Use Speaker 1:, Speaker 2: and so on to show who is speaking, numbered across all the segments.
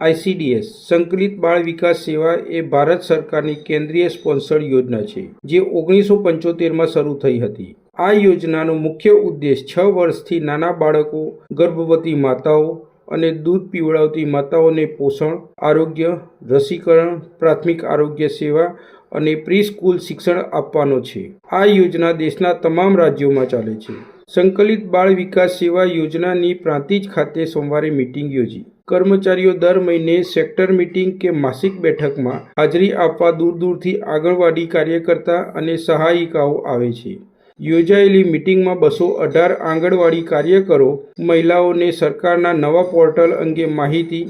Speaker 1: ICDS સંકલિત બાળ વિકાસ સેવા એ ભારત સરકારની કેન્દ્રીય સ્પોન્સર્ડ યોજના છે, જે ઓગણીસો પંચોતેરમાં શરૂ થઈ હતી. આ યોજનાનો મુખ્ય ઉદ્દેશ છ વર્ષથી નાના બાળકો, ગર્ભવતી માતાઓ અને દૂધ પીવડાવતી માતાઓને પોષણ, આરોગ્ય, રસીકરણ, પ્રાથમિક આરોગ્ય સેવા અને પ્રી સ્કૂલ શિક્ષણ આપવાનો છે. આ યોજના દેશના તમામ રાજ્યોમાં ચાલે છે. સંકલિત બાળ વિકાસ સેવા યોજનાની પ્રાંતિજ ખાતે સોમવારે મિટિંગ યોજી કર્મચારીઓ દર મહિને સેક્ટર મિટિંગ કે માસિક બેઠકમાં હાજરી આપવા દૂર દૂરથી આંગણવાડી કાર્યકર્તા અને સહાયિકાઓ આવે છે. યોજાયેલી મિટિંગમાં બસો અઢાર આંગણવાડી કાર્યકરો મહિલાઓને સરકારના નવા પોર્ટલ અંગે માહિતી,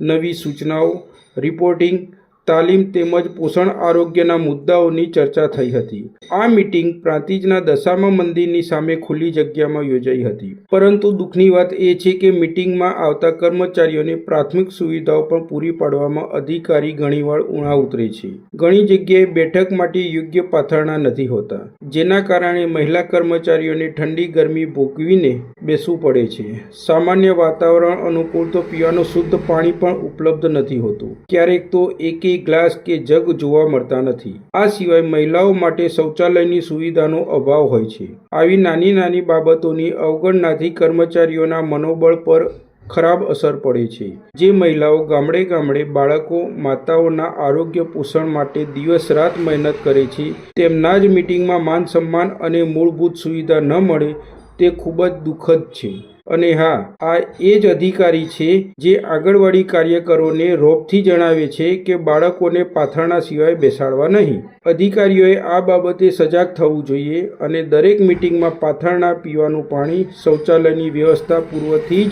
Speaker 1: નવી સૂચનાઓ, રિપોર્ટિંગ તાલીમ તેમજ પોષણ આરોગ્યના મુદ્દાઓની ચર્ચા થઈ હતી. આ મિટિંગ પ્રાંતિજના દશામા મંદિરની સામે ખુલ્લી જગ્યામાં યોજાઈ હતી. પરંતુ દુઃખની વાત એ છે કે મિટિંગમાં આવતા કર્મચારીઓને પ્રાથમિક સુવિધાઓ પણ પૂરી પાડવામાં અધિકારી ઘણીવાર ઉણા ઉતરે છે. ઘણી જગ્યાએ બેઠક માટે યોગ્ય પાથરણા નથી હોતા. જેના કારણે મહિલા કર્મચારીઓને ઠંડી ગરમી ભોગવીને બેસવું પડે છે. સામાન્ય વાતાવરણ અનુકૂળ તો પીવાનું શુદ્ધ પાણી પણ ઉપલબ્ધ નથી હોતું. ક્યારેક તો એકેય ગ્લાસ કે જગ જોવા મળતા નથી. આ સિવાય મહિલાઓ માટે શૌચાલયની સુવિધાનો અભાવ હોય છે. આવી નાની નાની બાબતોની અવગણનાથી કર્મચારીઓના મનોબળ પર ખરાબ અસર પડે છે. જે મહિલાઓ ગામડે ગામડે બાળકો, માતાઓના આરોગ્ય પોષણ માટે દિવસ રાત મહેનત કરે છે, તેમના જ મિટિંગમાં માન સન્માન અને મૂળભૂત સુવિધા ન મળે તે ખૂબ જ દુઃખદ છે. અને હા, આ એ જ અધિકારી છે જે આંગણવાડી કાર્યકરોને રોપથી જણાવે છે કે બાળકોને પાથરણા સિવાય બેસાડવા નહીં. અધિકારીઓએ આ બાબતે સજાગ થવું જોઈએ અને દરેક મિટિંગમાં પાથરણા પીવાનું પાણી શૌચાલયની વ્યવસ્થા પૂર્વથી જ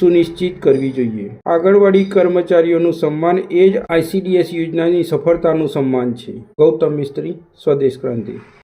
Speaker 1: સુનિશ્ચિત કરવી જોઈએ. આંગણવાડી કર્મચારીઓનું સન્માન એ જ આઈસીડીએસ યોજનાની સફળતાનું સન્માન છે. ગૌતમ મિસ્ત્રી, સ્વદેશ ક્રાંતિ.